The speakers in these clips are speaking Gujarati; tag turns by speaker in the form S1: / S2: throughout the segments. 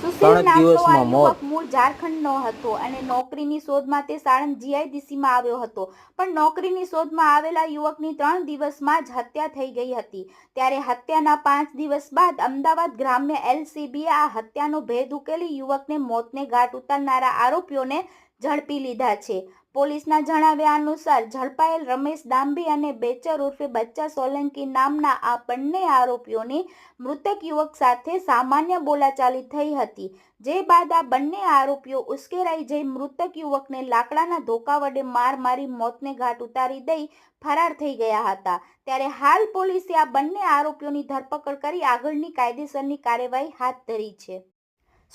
S1: સુશીલ
S2: ત્રણ જ
S1: નામનો આ
S2: દિવસમાં મોત.
S1: મૂળ ઝારખંડનો હતો અને નોકરીની શોધમાં તે સાણંદ જીઆઈડીસીમાં આવ્યો હતો. પણ નોકરીની શોધમાં આવેલા યુવકની ત્રણ દિવસમાં જ હત્યા થઈ ગઈ હતી. ત્યારે હત્યાના પાંચ દિવસ બાદ અમદાવાદ ગ્રામ્ય એલસીબીએ આ હત્યાનો ભેદ ઉકેલી યુવકને મોતને ઘાટ ઉતારનારા આરોપીઓને ઝડપી લીધા છે. પોલીસના જણાવ્યા અનુસાર ઝડપાયેલ રમેશ દાંભી અને બેચર ઉર્ફે બચ્ચા સોલંકી નામના આ બંને આરોપીઓની મૃતક યુવક સાથે સામાન્ય બોલાચાલી થઈ હતી. જે બાદ આ બંને આરોપીઓ ઉશ્કેરાઈ જઈ મૃતક યુવકને લાકડાના ધોકા વડે માર મારી મોતને ઘાટ ઉતારી દઈ ફરાર થઈ ગયા હતા. ત્યારે હાલ પોલીસે આ બંને આરોપીઓની ધરપકડ કરી આગળની કાયદેસરની કાર્યવાહી હાથ ધરી છે.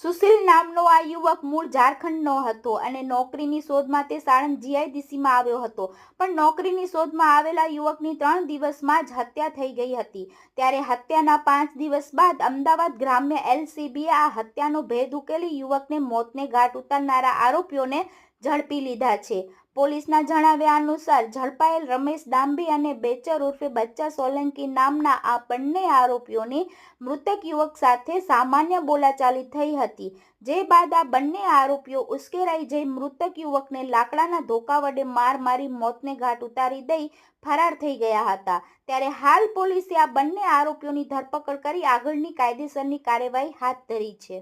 S1: સુશીલ નામનો આ યુવક મૂળ ઝારખંડનો હતો અને નોકરીની શોધમાં તે સાણંદ જીઆઈડીસીમાં આવ્યો હતો. પણ નોકરીની શોધમાં આવેલા યુવકની ત્રણ દિવસમાં જ હત્યા થઈ ગઈ હતી. ત્યારે હત્યાના પાંચ દિવસ બાદ અમદાવાદ ગ્રામ્ય એલસીબીએ આ હત્યાનો ભેદ ઉકેલી યુવકને મોતને ઘાટ ઉતારનારા આરોપીઓને ઝડપી લીધા છે. પોલીસના જણાવ્યા અનુસાર ઝડપાયેલ રમેશ દાંભી અને બેચર ઉર્ફે બચ્ચા સોલંકી નામના આ બંને આરોપીઓની મૃતક યુવક સાથે સામાન્ય બોલાચાલી થઈ હતી. જે બાદ આ બંને આરોપીઓ ઉશ્કેરાઈ જઈ મૃતક યુવકને લાકડાના ધોકા વડે માર મારી મોતને ઘાટ ઉતારી દઈ ફરાર થઈ ગયા હતા. ત્યારે હાલ પોલીસે આ બંને આરોપીઓની ધરપકડ કરી આગળની કાયદેસરની કાર્યવાહી હાથ ધરી છે.